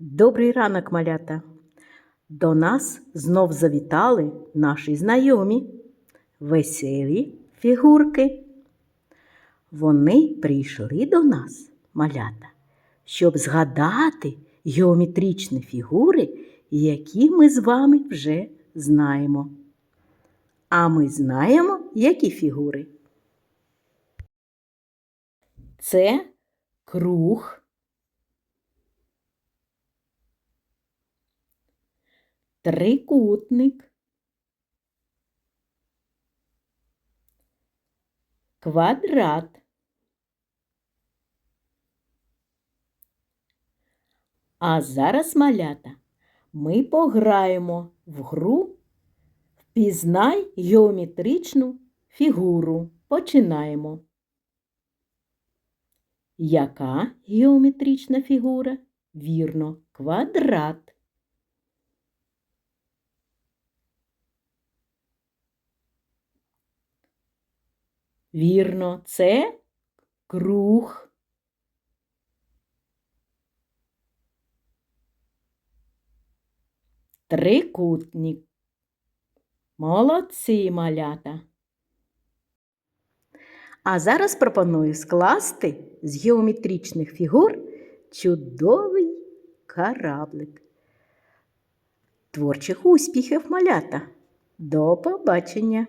Добрий ранок, малята! До нас знов завітали наші знайомі, веселі фігурки. Вони прийшли до нас, малята, щоб згадати геометричні фігури, які ми з вами вже знаємо. А ми знаємо, які фігури? Це круг. Трикутник, квадрат, а зараз, малята, ми пограємо в гру Впізнай геометричну фігуру. Починаємо. Яка геометрична фігура? Вірно, квадрат. Вірно, це круг. Трикутник. Молодці малята. А зараз пропоную скласти з геометричних фігур чудовий кораблик. Творчих успіхів малята. До побачення!